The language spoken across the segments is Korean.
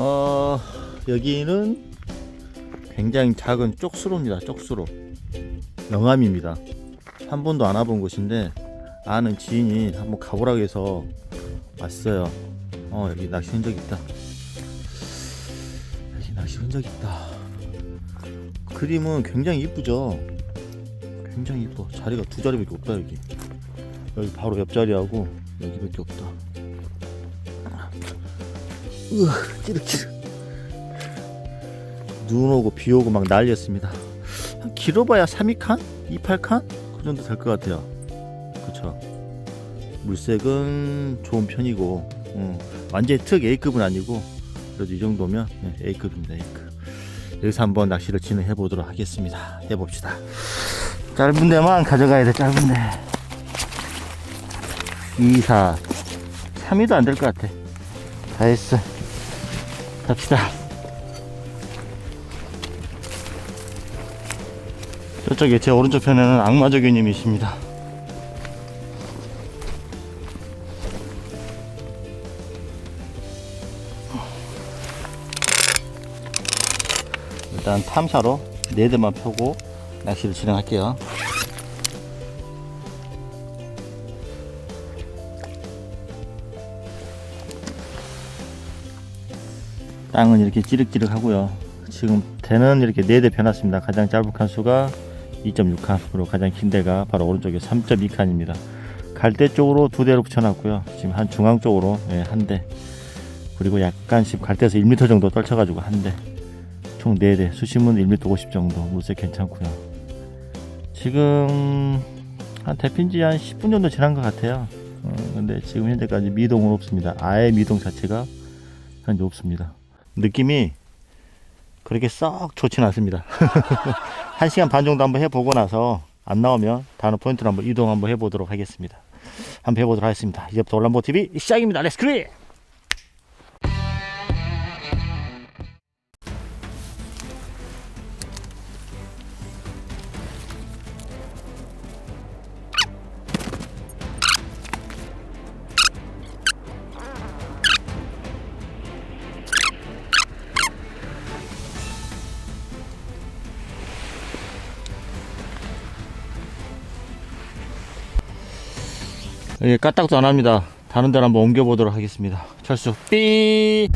어, 여기는 굉장히 작은 쪽수로입니다. 쪽수로. 영암입니다. 한 번도 안 와본 곳인데 아는 지인이 한번 가보라고 해서 왔어요. 어, 여기 낚시 흔적 있다. 여기 낚시 흔적 있다. 그림은 굉장히 이쁘죠? 굉장히 이뻐. 자리가 두 자리밖에 없다, 여기. 여기 바로 옆 자리하고 여기밖에 없다. 으, 찌릿찌릿. 눈 오고 비 오고 막 난리였습니다. 한 길어봐야 3, 2칸? 2, 8칸? 그 정도 될 것 같아요. 그쵸. 물색은 좋은 편이고, 음, 완전히 특 A급은 아니고, 그래도 이 정도면 네, A급입니다, A급. 여기서 한번 낚시를 진행해 보도록 하겠습니다. 해봅시다. 짧은 데만 가져가야 돼, 짧은 데. 2, 4, 3위도 안 될 것 같아. 다 했어. 갑시다. 저쪽에 제 오른쪽 편에는 악마저교님이십니다. 일단 탐사로 네 대만 펴고 낚시를 진행할게요. 땅은 이렇게 찌륵찌륵 하고요. 지금 대는 이렇게 네대 펴놨습니다. 가장 짧은 칸수가 2.6칸, 그리고 가장 긴 대가 바로 오른쪽에 3.2칸입니다. 갈대 쪽으로 두 대로 붙여놨고요. 지금 한 중앙 쪽으로 예, 한 대, 그리고 약간씩 갈대에서 1m 정도 떨쳐가지고 한 대, 총 4대, 수심은 1m 50 정도, 물색 괜찮고요. 지금 한 대핀지 한 10분 정도 지난 것 같아요. 어, 근데 지금 현재까지 미동은 없습니다. 아예 미동 자체가 현재 없습니다. 느낌이 그렇게 썩 좋진 않습니다. 한 시간 반 정도 한번 해보고 나서 안 나오면 다른 포인트로 한번 이동 한번 해보도록 하겠습니다. 한번 해보도록 하겠습니다. 이제부터 올람보 TV 시작입니다. 렛츠 크리! 예, 까딱도 안 합니다. 다른 데로 한번 옮겨보도록 하겠습니다. 철수 삐!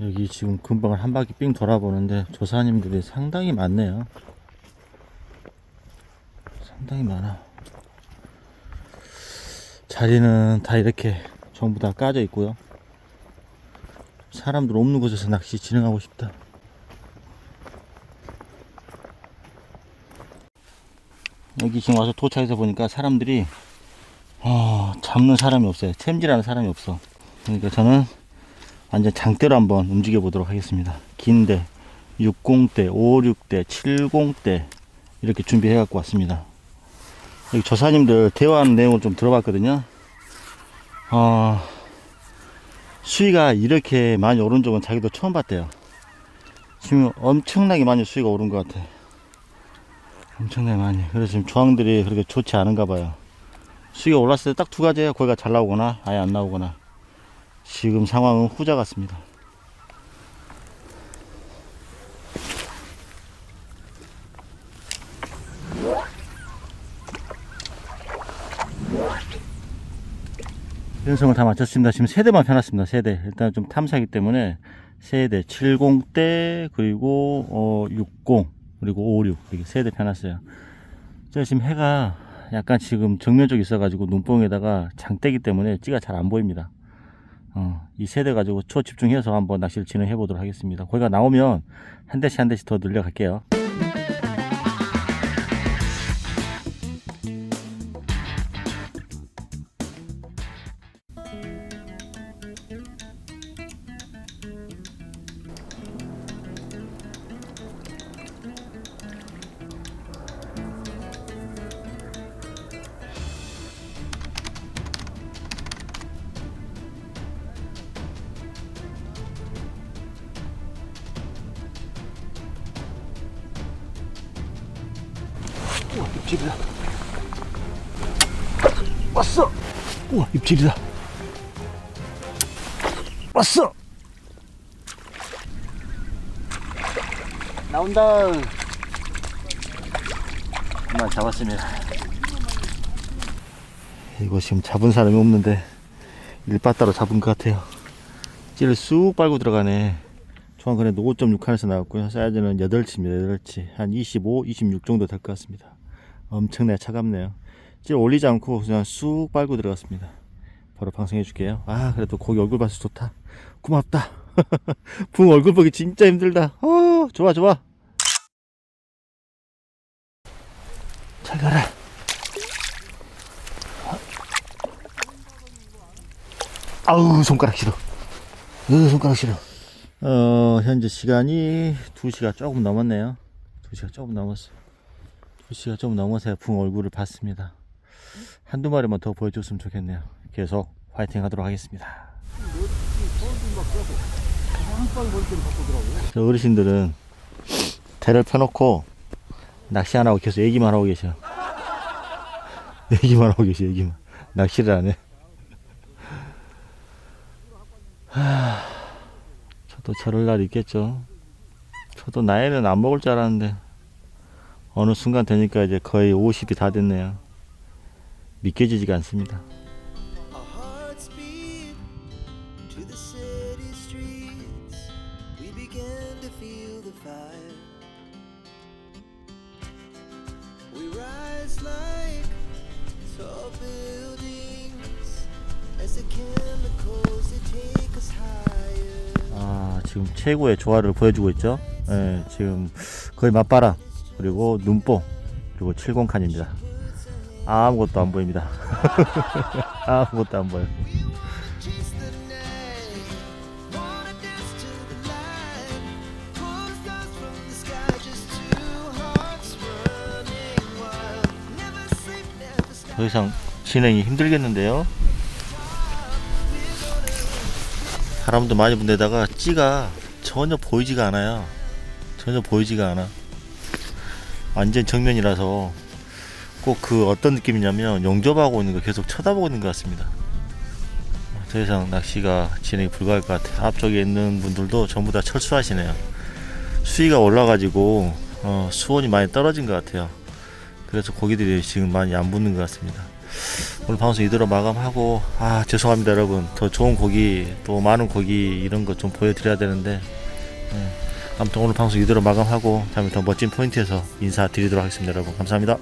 여기 지금 금방 한 바퀴 삥 돌아보는데 조사님들이 상당히 많네요. 상당히 많아. 자리는 다 이렇게 전부 다 까져 있고요. 사람들 없는 곳에서 낚시 진행하고 싶다. 여기 지금 와서 도착해서 보니까 사람들이 어, 잡는 사람이 없어요. 챔질하는 사람이 없어. 그러니까 저는 완전 장대로 한번 움직여 보도록 하겠습니다. 긴대, 60대, 56대, 70대 이렇게 준비해 갖고 왔습니다. 여기 조사님들 대화하는 내용을 좀 들어봤거든요. 어, 수위가 이렇게 많이 오른 적은 자기도 처음 봤대요. 지금 엄청나게 많이 수위가 오른 것 같아. 엄청나게 많이. 그래서 지금 조항들이 그렇게 좋지 않은가 봐요. 수위가 올랐을 때 딱 두 가지예요. 거기가 잘 나오거나 아예 안 나오거나. 지금 상황은 후자 같습니다. 연성을 다 마쳤습니다. 지금 세대만 펴놨습니다. 세대. 일단 좀 탐사기 때문에 세대 70대 그리고 어 60 그리고 56 이렇게 세대 펴놨어요. 제가 지금 해가 약간 지금 정면 쪽에 있어가지고 눈뽕에다가 장대기 때문에 찌가 잘 안 보입니다. 어, 이 세대 가지고 초집중해서 한번 낚시를 진행해 보도록 하겠습니다. 거기가 나오면 한 대씩 한 대씩 더 늘려갈게요. 우와 입질이다. 왔어. 우와 입질이다. 왔어. 나온다. 한번 잡았습니다. 이거 지금 잡은 사람이 없는데 일바따로 잡은 것 같아요. 찌를 쑥 빨고 들어가네. 정확하게 5.6칸에서 나왔고요. 사이즈는 8치입니다 8치. 한 25, 26 정도 될 것 같습니다 엄청나게 차갑네요. 찌 올리지 않고 그냥 쑥 빨고 들어갔습니다. 바로 방송해 줄게요. 아 그래도 고기 얼굴 봐서 좋다. 고맙다. 붕 얼굴 보기 진짜 힘들다. 어 좋아 좋아. 잘 가라. 아우 손가락 싫어. 으 손가락 싫어. 어 현재 시간이 2시가 조금 넘었네요. 2시가 조금 넘었어 2시가 조금 넘어서 붕 얼굴을 봤습니다. 한두 마리만 더 보여줬으면 좋겠네요. 계속 화이팅 하도록 하겠습니다. 저 어르신들은 대를 펴놓고 낚시 안 하고 계속 얘기만 하고 계셔. 얘기만 하고 계셔 얘기만. 낚시를 안해. 저도 저럴 날 있겠죠. 저도 나이는 안 먹을 줄 알았는데 어느 순간 되니까 이제 거의 50이 다 됐네요. 믿겨지지가 않습니다. 아 지금 최고의 조화를 보여주고 있죠. 예, 지금 거의 맞바람 그리고 눈뽕 그리고 70칸입니다. 아무것도 안 보입니다. 아무것도 안 보여. Chase the night, wanna dance to the light. Pull the stars from the sky, just two hearts running wild. Never sleep, never stop. 더 이상 진행이 힘들겠는데요. 사람도 많이 본 데다가 찌가 전혀 보이지가 않아요. 전혀 보이지가 않아. 완전 정면이라서 꼭 그 어떤 느낌이냐면 용접하고 있는 거 계속 쳐다보고 있는 것 같습니다. 더 이상 낚시가 진행이 불가할 것 같아요. 앞쪽에 있는 분들도 전부 다 철수하시네요. 수위가 올라가지고 어, 수온이 많이 떨어진 것 같아요. 그래서 고기들이 지금 많이 안 붙는 것 같습니다. 오늘 방송 이대로 마감하고 아 죄송합니다 여러분 더 좋은 고기 또 많은 고기 이런 거 좀 보여드려야 되는데 예. 아무튼 오늘 방송 이대로 마감하고 다음에 더 멋진 포인트에서 인사드리도록 하겠습니다 여러분 감사합니다.